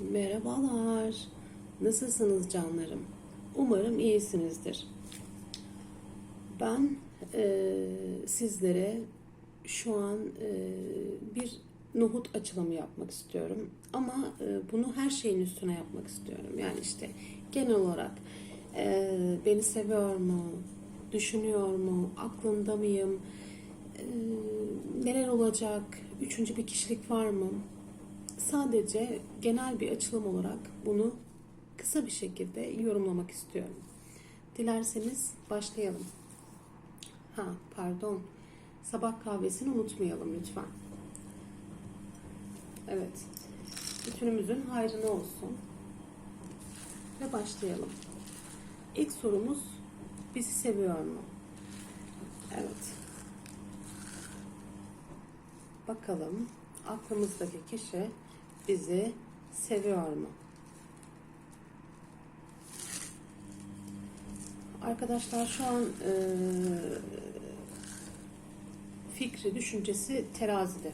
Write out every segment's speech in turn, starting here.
Merhabalar. Nasılsınız canlarım? Umarım iyisinizdir. Ben e, sizlere şu an e, bir nohut açılımı yapmak istiyorum. Ama e, bunu her şeyin üstüne yapmak istiyorum. Yani işte genel olarak e, beni seviyor mu, düşünüyor mu, aklında mıyım, e, neler olacak, üçüncü bir kişilik var mı? Sadece genel bir açılım olarak bunu kısa bir şekilde yorumlamak istiyorum. Dilerseniz başlayalım. Ha, pardon. Sabah kahvesini unutmayalım lütfen. Evet. Bütünümüzün hayrına olsun. Ve başlayalım. İlk sorumuz bizi seviyor mu? Evet. Bakalım aklımızdaki kişi bizi seviyor mu? Arkadaşlar şu an e, fikri, düşüncesi terazide.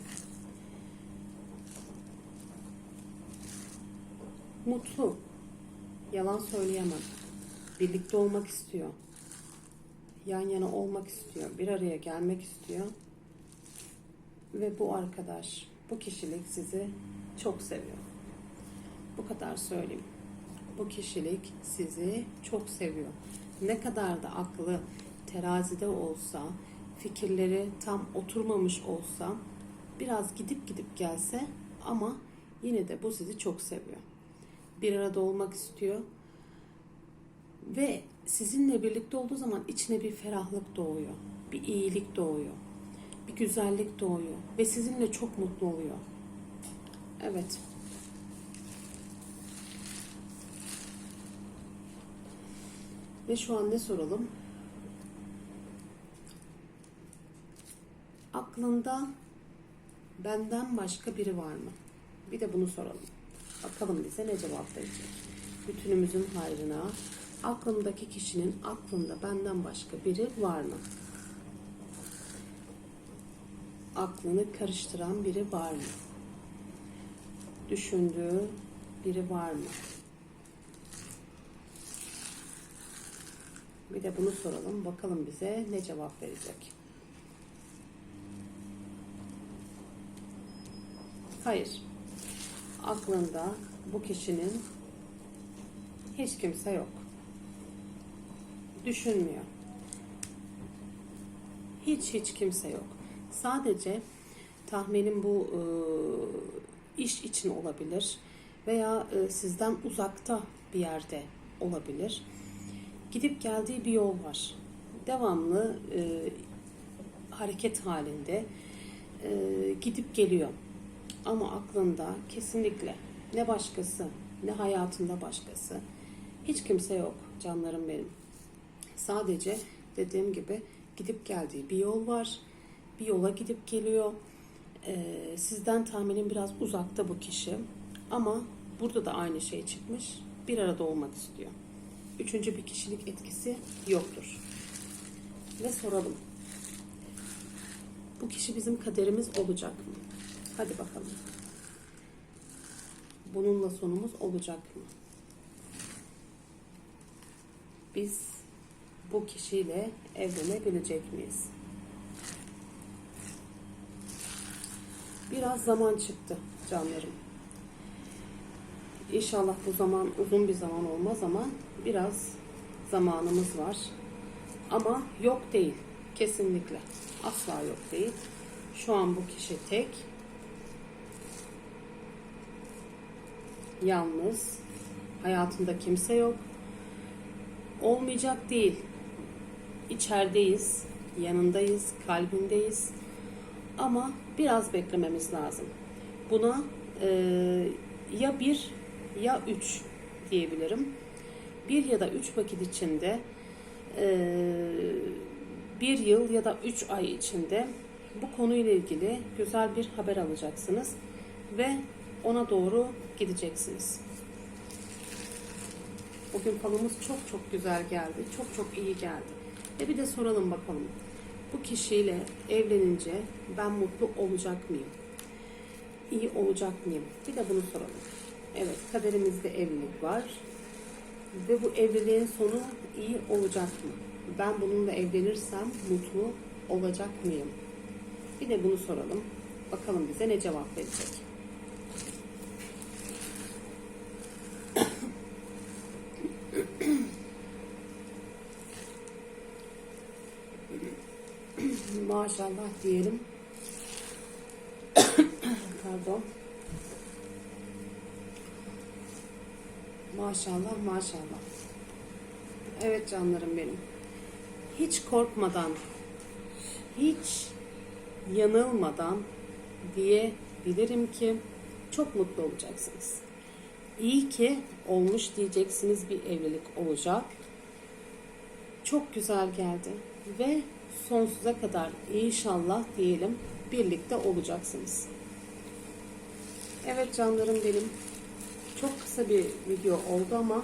Mutlu. Yalan söyleyemem. Birlikte olmak istiyor. Yan yana olmak istiyor. Bir araya gelmek istiyor. Ve bu arkadaş, bu kişilik sizi çok seviyor. Bu kadar söyleyeyim. Bu kişilik sizi çok seviyor. Ne kadar da aklı terazide olsa, fikirleri tam oturmamış olsa, biraz gidip gidip gelse ama yine de bu sizi çok seviyor. Bir arada olmak istiyor ve sizinle birlikte olduğu zaman içine bir ferahlık doğuyor, bir iyilik doğuyor, bir güzellik doğuyor ve sizinle çok mutlu oluyor. Evet. Ve şu an ne soralım? Aklında benden başka biri var mı? Bir de bunu soralım. Bakalım bize ne cevap verecek. Bütünümüzün hayrına aklımdaki kişinin aklında benden başka biri var mı? Aklını karıştıran biri var mı? Düşündüğü biri var mı? Bir de bunu soralım. Bakalım bize ne cevap verecek. Hayır. Aklında bu kişinin hiç kimse yok. Düşünmüyor. Hiç hiç kimse yok. Sadece tahminim bu e, iş için olabilir veya e, sizden uzakta bir yerde olabilir. Gidip geldiği bir yol var. Devamlı e, hareket halinde e, gidip geliyor. Ama aklında kesinlikle ne başkası ne hayatında başkası hiç kimse yok canlarım benim. Sadece dediğim gibi gidip geldiği bir yol var. Bir yola gidip geliyor. Ee, sizden tahminim biraz uzakta bu kişi. Ama burada da aynı şey çıkmış. Bir arada olmak istiyor. Üçüncü bir kişilik etkisi yoktur. Ve soralım. Bu kişi bizim kaderimiz olacak mı? Hadi bakalım. Bununla sonumuz olacak mı? Biz bu kişiyle evlenebilecek miyiz? Biraz zaman çıktı canlarım. İnşallah bu zaman uzun bir zaman olmaz ama biraz zamanımız var. Ama yok değil. Kesinlikle. Asla yok değil. Şu an bu kişi tek. Yalnız. Hayatında kimse yok. Olmayacak değil. İçerideyiz. Yanındayız. Kalbindeyiz. Ama biraz beklememiz lazım. Buna e, ya bir ya üç diyebilirim. Bir ya da üç vakit içinde e, bir yıl ya da üç ay içinde bu konuyla ilgili güzel bir haber alacaksınız ve ona doğru gideceksiniz. Bugün falımız çok çok güzel geldi. Çok çok iyi geldi. Ve bir de soralım bakalım. Bu kişiyle evlenince ben mutlu olacak mıyım? İyi olacak mıyım? Bir de bunu soralım. Evet, kaderimizde evlilik var. Ve bu evliliğin sonu iyi olacak mı? Ben bununla evlenirsem mutlu olacak mıyım? Bir de bunu soralım. Bakalım bize ne cevap verecek. Maşallah diyelim. Pardon. Maşallah maşallah. Evet canlarım benim. Hiç korkmadan, hiç yanılmadan diyebilirim ki çok mutlu olacaksınız. İyi ki olmuş diyeceksiniz bir evlilik olacak. Çok güzel geldi ve sonsuza kadar inşallah diyelim birlikte olacaksınız. Evet canlarım benim. Çok kısa bir video oldu ama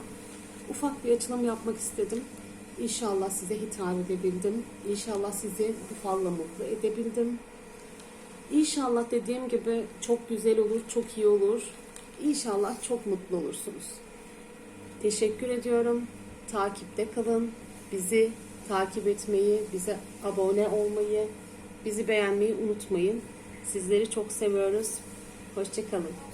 ufak bir açılım yapmak istedim. İnşallah size hitap edebildim. İnşallah sizi bu falla mutlu edebildim. İnşallah dediğim gibi çok güzel olur, çok iyi olur. İnşallah çok mutlu olursunuz. Teşekkür ediyorum. Takipte kalın. Bizi takip etmeyi, bize abone olmayı, bizi beğenmeyi unutmayın. Sizleri çok seviyoruz. Hoşçakalın.